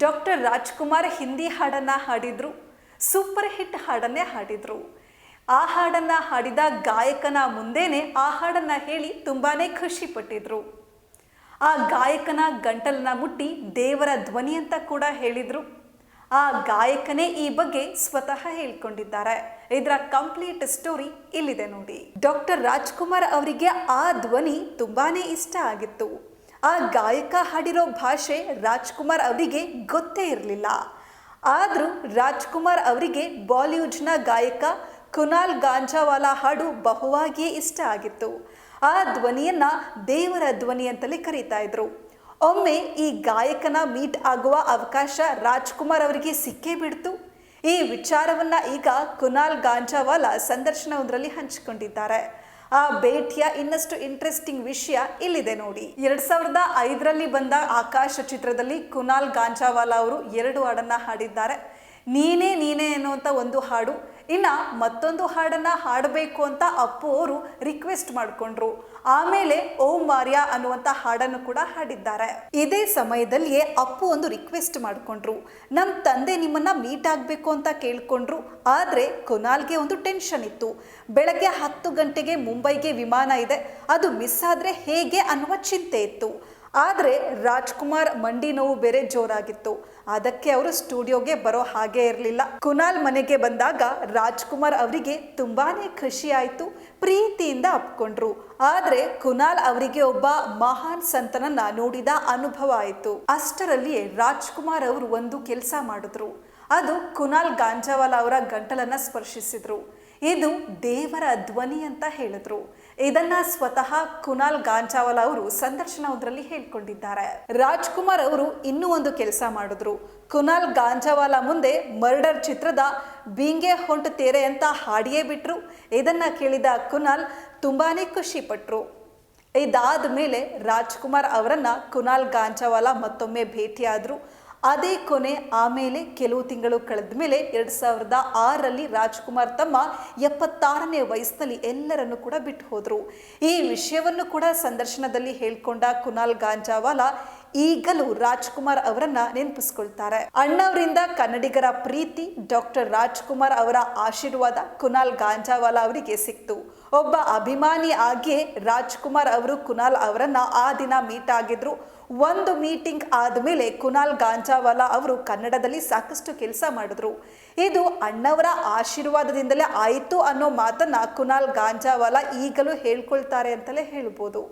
Doctor Rajkumar Hindi ಹಾಡನ್ನು ಹಾಡಿದರು. Super hit ಹಾಡನ್ನೇ ಹಾಡಿದರು. ಆ ಹಾಡನ್ನು ಹಾಡಿದ ಗಾಯಕನ ಮುಂದೇನೆ ಆ ಹಾಡನ್ನು ಹೇಳಿ ತುಂಬಾ ಖುಷಿಪಟ್ಟಿದ್ರು. ಆ ಗಾಯಕನ ಗಂಟಲನ್ನ ಮುಟ್ಟಿ ದೇವರ ಧ್ವನಿ ಅಂತ ಕೂಡ ಹೇಳಿದರು. ಆ ಗಾಯಕನೇ ಈ ಬಗ್ಗೆ ಸ್ವತಃ ಹೇಳ್ಕೊಂಡಿದ್ದಾರೆ. ಇದರ ಕಂಪ್ಲೀಟ್ ಸ್ಟೋರಿ ಇಲ್ಲಿದೆ ನೋಡಿ. ಡಾಕ್ಟರ್ ರಾಜ್ಕುಮಾರ್ ಅವರಿಗೆ ಆ ಧ್ವನಿ ತುಂಬಾನೇ ಇಷ್ಟ ಆಗಿತ್ತು. ಆ ಗಾಯಕ ಹಾಡಿರೋ ಭಾಷೆ ರಾಜ್ಕುಮಾರ್ ಅವರಿಗೆ ಗೊತ್ತೇ ಇರಲಿಲ್ಲ. ಆದರೂ ರಾಜ್ಕುಮಾರ್ ಅವರಿಗೆ ಬಾಲಿವುಡ್ನ ಗಾಯಕ ಕುನಾಲ್ ಗಾಂಜಾವಾಲಾ ಹಾಡು ಬಹುವಾಗಿಯೇ ಇಷ್ಟ ಆಗಿತ್ತು. ಆ ಧ್ವನಿಯನ್ನು ದೇವರ ಧ್ವನಿ ಅಂತಲೇ ಕರೀತಾ ಇದ್ರು. ಒಮ್ಮೆ ಈ ಗಾಯಕನ ಮೀಟ್ ಆಗುವ ಅವಕಾಶ ರಾಜ್ಕುಮಾರ್ ಅವರಿಗೆ ಸಿಕ್ಕೇ ಬಿಡ್ತು. ಈ ವಿಚಾರವನ್ನು ಈಗ ಕುನಾಲ್ ಗಾಂಜಾವಾಲಾ ಸಂದರ್ಶನವೊಂದರಲ್ಲಿ ಹಂಚಿಕೊಂಡಿದ್ದಾರೆ. ಆ ಭೇಟಿಯ ಇನ್ನಷ್ಟು ಇಂಟ್ರೆಸ್ಟಿಂಗ್ ವಿಷಯ ಇಲ್ಲಿದೆ ನೋಡಿ. ಎರಡ್ ಸಾವಿರದ ಐದರಲ್ಲಿ ಬಂದ ಆಕಾಶ ಚಿತ್ರದಲ್ಲಿ ಕುನಾಲ್ ಗಾಂಜಾವಾಲಾ ಅವರು ಎರಡು ಹಾಡನ್ನ ಹಾಡಿದ್ದಾರೆ. ನೀನೇ ನೀನೇ ಅನ್ನುವಂಥ ಒಂದು ಹಾಡು. ಇನ್ನು ಮತ್ತೊಂದು ಹಾಡನ್ನು ಹಾಡಬೇಕು ಅಂತ ಅಪ್ಪು ಅವರು ರಿಕ್ವೆಸ್ಟ್ ಮಾಡಿಕೊಂಡ್ರು. ಆಮೇಲೆ ಓಂ ಮಾರ್ಯ ಅನ್ನುವಂಥ ಹಾಡನ್ನು ಕೂಡ ಹಾಡಿದ್ದಾರೆ. ಇದೇ ಸಮಯದಲ್ಲಿಯೇ ಅಪ್ಪು ಒಂದು ರಿಕ್ವೆಸ್ಟ್ ಮಾಡಿಕೊಂಡ್ರು. ನಮ್ಮ ತಂದೆ ನಿಮ್ಮನ್ನು ಮೀಟ್ ಆಗಬೇಕು ಅಂತ ಕೇಳಿಕೊಂಡ್ರು. ಆದರೆ ಕುನಾಲ್ಗೆ ಒಂದು ಟೆನ್ಷನ್ ಇತ್ತು. ಬೆಳಗ್ಗೆ ಹತ್ತು ಗಂಟೆಗೆ ಮುಂಬೈಗೆ ವಿಮಾನ ಇದೆ. ಅದು ಮಿಸ್ ಆದರೆ ಹೇಗೆ ಅನ್ನುವ ಚಿಂತೆ ಇತ್ತು. ಆದರೆ ರಾಜ್ಕುಮಾರ್ ಮಂಡಿ ನೋವು ಬೇರೆ ಜೋರಾಗಿತ್ತು. ಅದಕ್ಕೆ ಅವರು ಸ್ಟುಡಿಯೋಗೆ ಬರೋ ಹಾಗೆ ಇರಲಿಲ್ಲ. ಕುನಾಲ್ ಮನೆಗೆ ಬಂದಾಗ ರಾಜ್ಕುಮಾರ್ ಅವರಿಗೆ ತುಂಬಾನೇ ಖುಷಿ ಆಯಿತು. ಪ್ರೀತಿಯಿಂದ ಅಪ್ಕೊಂಡ್ರು. ಆದರೆ ಕುನಾಲ್ ಅವರಿಗೆ ಒಬ್ಬ ಮಹಾನ್ ಸಂತನನ್ನ ನೋಡಿದ ಅನುಭವ ಆಯಿತು. ಅಷ್ಟರಲ್ಲಿಯೇ ರಾಜ್ಕುಮಾರ್ ಅವರು ಒಂದು ಕೆಲಸ ಮಾಡಿದ್ರು. ಅದು ಕುನಾಲ್ ಗಾಂಜಾವಾಲಾ ಅವರ ಗಂಟಲನ್ನ ಸ್ಪರ್ಶಿಸಿದ್ರು. ಇದು ದೇವರ ಧ್ವನಿ ಅಂತ ಹೇಳಿದ್ರು. ಇದನ್ನ ಸ್ವತಃ ಕುನಾಲ್ ಗಾಂಜಾವಲ ಅವರು ಸಂದರ್ಶನವೊಂದರಲ್ಲಿ ಹೇಳ್ಕೊಂಡಿದ್ದಾರೆ. ರಾಜ್ಕುಮಾರ್ ಅವರು ಇನ್ನೂ ಒಂದು ಕೆಲಸ ಮಾಡಿದ್ರು. ಕುನಾಲ್ ಗಾಂಜಾವಾಲ ಮುಂದೆ ಮರ್ಡರ್ ಚಿತ್ರದ ಬೀಂಗೆ ಹೊಂಟು ತೇರೆ ಅಂತ ಹಾಡಿಯೇ ಬಿಟ್ರು. ಇದನ್ನ ಕೇಳಿದ ಕುನಾಲ್ ತುಂಬಾನೇ ಖುಷಿ ಪಟ್ರು. ಇದಾದ ಮೇಲೆ ರಾಜ್ಕುಮಾರ್ ಅವರನ್ನ ಕುನಾಲ್ ಗಾಂಜಾವಾಲ ಮತ್ತೊಮ್ಮೆ ಭೇಟಿಯಾದ್ರು. ಅದೇ ಕೊನೆ ಆಮೇಲೆ ಕೆಲವು ತಿಂಗಳು ಕಳೆದ ಮೇಲೆ ಎರಡು ಸಾವಿರದ ಆರರಲ್ಲಿ ರಾಜ್ಕುಮಾರ್ ತಮ್ಮ ಎಪ್ಪತ್ತಾರನೇ ವಯಸ್ಸಿನಲ್ಲಿ ಎಲ್ಲರನ್ನು ಕೂಡ ಬಿಟ್ಟು ಹೋದರು. ಈ ವಿಷಯವನ್ನು ಕೂಡ ಸಂದರ್ಶನದಲ್ಲಿ ಹೇಳ್ಕೊಂಡ ಕುನಾಲ್ ಗಾಂಜಾವಾಲ ಈಗಲೂ ರಾಜ್ಕುಮಾರ್ ಅವರನ್ನ ನೆನಪಿಸ್ಕೊಳ್ತಾರೆ. ಅಣ್ಣವರಿಂದ ಕನ್ನಡಿಗರ ಪ್ರೀತಿ, ಡಾಕ್ಟರ್ ರಾಜ್ಕುಮಾರ್ ಅವರ ಆಶೀರ್ವಾದ ಕುನಾಲ್ ಗಾಂಜಾವಾಲ ಅವರಿಗೆ ಸಿಕ್ತು. ಒಬ್ಬ ಅಭಿಮಾನಿ ಆಗಿ ರಾಜ್ಕುಮಾರ್ ಅವರು ಕುನಾಲ್ ಅವರನ್ನ ಆ ದಿನ ಮೀಟ್ ಆಗಿದ್ರು. ಒಂದು ಮೀಟಿಂಗ್ ಆದಮೇಲೆ ಕುನಾಲ್ ಗಾಂಜಾವಾಲ ಅವರು ಕನ್ನಡದಲ್ಲಿ ಸಾಕಷ್ಟು ಕೆಲಸ ಮಾಡಿದ್ರು. ಇದು ಅಣ್ಣವರ ಆಶೀರ್ವಾದದಿಂದಲೇ ಆಯಿತು ಅನ್ನೋ ಮಾತನ್ನ ಕುನಾಲ್ ಗಾಂಜಾವಾಲ ಈಗಲೂ ಹೇಳ್ಕೊಳ್ತಾರೆ ಅಂತಲೇ ಹೇಳ್ಬೋದು.